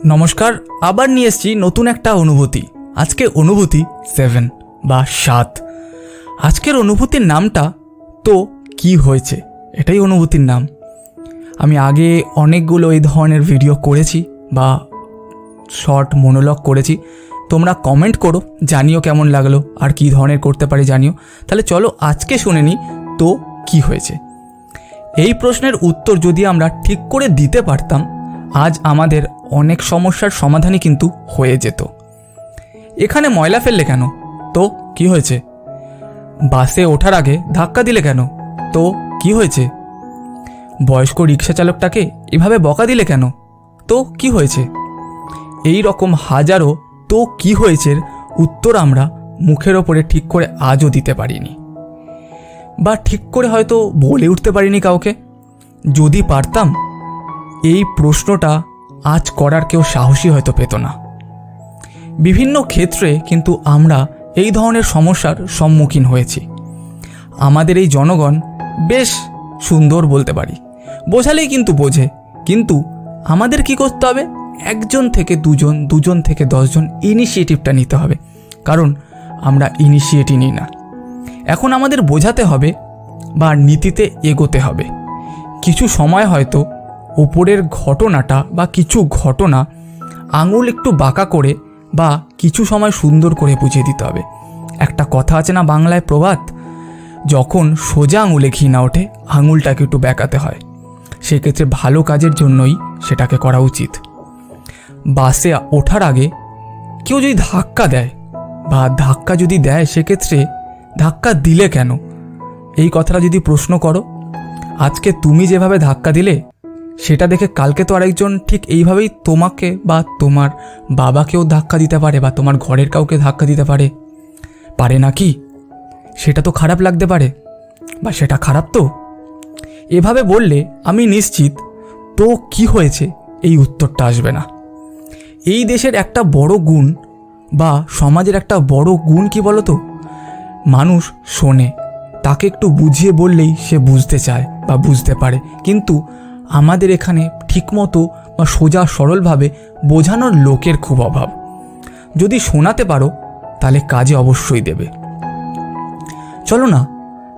নমস্কার, আবার নিয়ে এসেছি নতুন একটা অনুভূতি। আজকে অনুভূতি সেভেন বা সাত। আজকের অনুভূতির নামটা তো কি হয়েছে? এটাই অনুভূতির নাম। আমি আগে অনেকগুলো এই ধরনের ভিডিও করেছি বা শর্ট মনোলগ করেছি। তোমরা কমেন্ট করো, জানিও কেমন লাগল, আর কী ধরনের করতে পারি জানিও। তাহলে চলো আজকে শুনে নিই তো কি হয়েছে। এই প্রশ্নের উত্তর যদি আমরা ঠিক করে দিতে পারতাম আজ আমাদের অনেক সমস্যার সমাধানই কিন্তু হয়ে যেত। এখানে ময়লা ফেললে কেন? তো, কি হয়েছে? বাসে ওঠার আগে ধাক্কা দিলে কেন? তো, কি হয়েছে? বয়স্ক রিক্সা চালকটাকে এভাবে বকা দিলে কেন? তো, কি হয়েছে? এই রকম হাজারো তো কি হয়েছের উত্তর আমরা মুখের ওপরে ঠিক করে আজও দিতে পারিনি। বা ঠিক করে হয়তো বলে উঠতে পারিনি কাউকে। যদি পারতাম এই প্রশ্নটা আজ করার কেউ সাহসী হয়তো পেত না। বিভিন্ন ক্ষেত্রে কিন্তু আমরা এই ধরনের সমস্যার সম্মুখীন হয়েছি। আমাদের এই জনগণ বেশ সুন্দর বলতে পারি, বোঝালেই কিন্তু বোঝে, কিন্তু আমাদের কি করতে হবে? একজন থেকে দুজন দুজন থেকে দশজন ইনিশিয়েটিভটা নিতে হবে, কারণ আমরা ইনিশিয়েটিভ নিই না। এখন আমাদের বোঝাতে হবে বা নীতিতে এগোতে হবে। কিছু সময় হয়তো ওপরের ঘটনাটা বা কিছু ঘটনা আঙুল একটু বাঁকা করে বা কিছু সময় সুন্দর করে বুঝিয়ে দিতে হবে। একটা কথা আছে না বাংলায় প্রবাদ? যখন সোজা আঙুলে ঘি না ওঠে, আঙুলটাকে একটু বেঁকাতে হয়। সেক্ষেত্রে ভালো কাজের জন্যই সেটাকে করা উচিত। বাসে ওঠার আগে কেউ যদি ধাক্কা দেয় বা ধাক্কা যদি দেয়, সেক্ষেত্রে ধাক্কা দিলে কেন? এই কথাটা যদি প্রশ্ন করো, আজকে তুমি যেভাবে ধাক্কা দিলে সেটা দেখে কালকে তো আরেকজন ঠিক এইভাবেই তোমাকে বা তোমার বাবাকেও ধাক্কা দিতে পারে বা তোমার ঘরের কাউকে ধাক্কা দিতে পারে। পারে না কি? সেটা তো খারাপ লাগতে পারে। বা সেটা খারাপ তো? এভাবে বললে আমি নিশ্চিত তো কি হয়েছে এই উত্তরটা আসবে না। এই দেশের একটা বড় গুণ বা সমাজের একটা বড় গুণ কি বলো তো মানুষ শোনে, তাকে একটু বুঝিয়ে বললেই সে বুঝতে চায় বা বুঝতে পারে। কিন্তু আমাদের এখানে ঠিকমতো বা সোজা সরলভাবে বোঝানোর লোকের খুব অভাব। যদি শোনাতে পারো, তাহলে কাজে অবশ্যই দেবে। চলো না,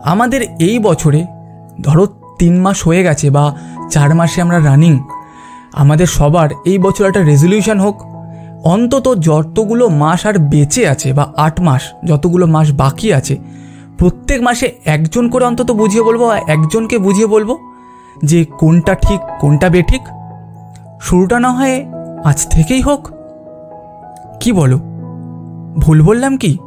আমাদের এই বছরে ধরো তিন মাস হয়ে গেছে বা চার মাসে আমরা রানিং আমাদের সবার এই বছর একটা রেজলিউশন হোক। অন্তত যতগুলো মাস আর বেঁচে আছে বা আট মাস, যতগুলো মাস বাকি আছে, প্রত্যেক মাসে একজন করে অন্তত বুঝিয়ে বলব একজনকে বুঝিয়ে বলব? যে কোনটা ঠিক, কোনটা বেঠিক? শুরুটা না হয় আজ থেকেই হোক। কি বলো? ভুল বললাম কি?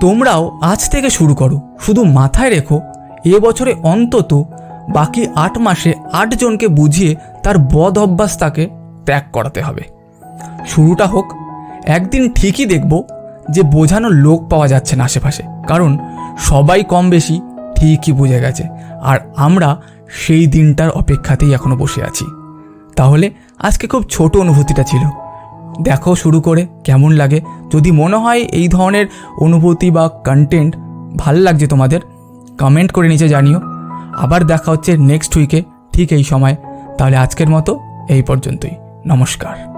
তোমরাও আজ থেকে শুরু করো, শুধু মাথায় রেখো, এ বছরে অন্তত বাকি আট মাসে আটজনকে বুঝিয়ে তার বদ অভ্যাস তাকে ত্যাগ করাতে হবে। শুরুটা হোক, একদিন ঠিকই দেখব যে বোঝানোর লোক পাওয়া যাচ্ছে না আশেপাশে, কারণ সবাই কম বেশি ঠিকই বুঝে গেছে। আর আমরা সেই দিনটার অপেক্ষাতেই এখনও বসে আছি। তাহলে আজকে খুব ছোট অনুভূতিটা ছিল। দেখো শুরু করে কেমন লাগে। যদি মনে হয় এই ধরনের অনুভূতি বা কন্টেন্ট ভালো লাগছে তোমাদের কমেন্ট করে নিচে জানিও। আবার দেখা হচ্ছে নেক্সট উইকে ঠিক এই সময়। তাহলে আজকের মতো এই পর্যন্তই। নমস্কার।